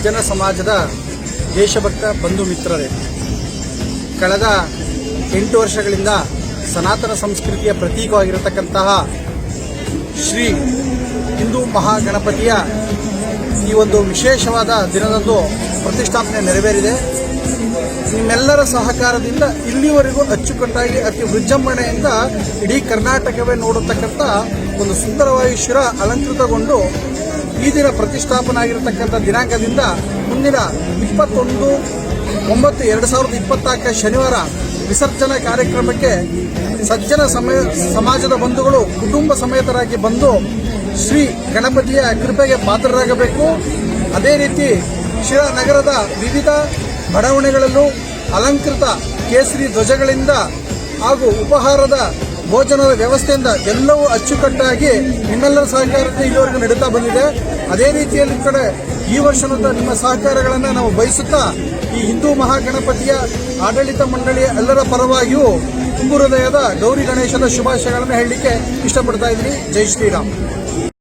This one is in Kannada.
ಸಜ್ಜನ ಸಮಾಜದ ದೇಶಭಕ್ತ ಬಂಧು ಮಿತ್ರರೇ, ಕಳೆದ ಎಂಟು ವರ್ಷಗಳಿಂದ ಸನಾತನ ಸಂಸ್ಕೃತಿಯ ಪ್ರತೀಕವಾಗಿರತಕ್ಕಂತಹ ಶ್ರೀ ಹಿಂದೂ ಮಹಾಗಣಪತಿಯ ಈ ಒಂದು ವಿಶೇಷವಾದ ದಿನದಂದು ಪ್ರತಿಷ್ಠಾಪನೆ ನೆರವೇರಿದೆ. ನಿಮ್ಮೆಲ್ಲರ ಸಹಕಾರದಿಂದ ಇಲ್ಲಿವರೆಗೂ ಅಚ್ಚುಕಟ್ಟಾಗಿ ಅತಿ ವಿಜೃಂಭಣೆಯಿಂದ ಇಡೀ ಕರ್ನಾಟಕವೇ ನೋಡತಕ್ಕಂಥ ಒಂದು ಸುಂದರವಾಗಿ ಶಿರ ಅಲಂಕೃತಗೊಂಡು ಈ ದಿನ ಪ್ರತಿಷ್ಠಾಪನ ಆಗಿರತಕ್ಕಂಥ ದಿನಾಂಕದಿಂದ ಮುಂದಿನ ಇಪ್ಪತ್ತೊಂದು, ಒಂಬತ್ತು, ಎರಡು ಸಾವಿರದ ಇಪ್ಪತ್ನಾಲ್ಕ ಶನಿವಾರ ವಿಸರ್ಜನಾ ಕಾರ್ಯಕ್ರಮಕ್ಕೆ ಸಜ್ಜನ ಸಮಯ, ಸಮಾಜದ ಬಂಧುಗಳು, ಕುಟುಂಬ ಸಮೇತರಾಗಿ ಬಂದು ಶ್ರೀ ಗಣಪತಿಯ ಕೃಪೆಗೆ ಪಾತ್ರರಾಗಬೇಕು. ಅದೇ ರೀತಿ ಶಿರಾ ನಗರದ ವಿವಿಧ ಬಡಾವಣೆಗಳಲ್ಲೂ ಅಲಂಕೃತ ಕೇಸರಿ ಧ್ವಜಗಳಿಂದ ಹಾಗೂ ಉಪಹಾರದ ಭೋಜನದ ವ್ಯವಸ್ಥೆಯಿಂದ ಎಲ್ಲವೂ ಅಚ್ಚುಕಟ್ಟಾಗಿ ನಿಮ್ಮೆಲ್ಲರ ಸಹಕಾರದಿಂದ ಇಲ್ಲಿವರೆಗೂ ನಡೀತಾ ಬಂದಿದೆ. ಅದೇ ರೀತಿಯಲ್ಲಿ ಕಡೆ ಈ ವರ್ಷದ ನಿಮ್ಮ ಸಹಕಾರಗಳನ್ನು ನಾವು ಬಯಸುತ್ತಾ ಈ ಹಿಂದೂ ಮಹಾಗಣಪತಿಯ ಆಡಳಿತ ಮಂಡಳಿಯ ಎಲ್ಲರ ಪರವಾಗಿಯೂ ತುಂಬು ಹೃದಯದ ಗೌರಿ ಗಣೇಶನ ಶುಭಾಶಯಗಳನ್ನು ಹೇಳಲಿಕ್ಕೆ ಇಷ್ಟಪಡ್ತಾ ಇದ್ದೀನಿ. ಜೈ ಶ್ರೀರಾಮ್.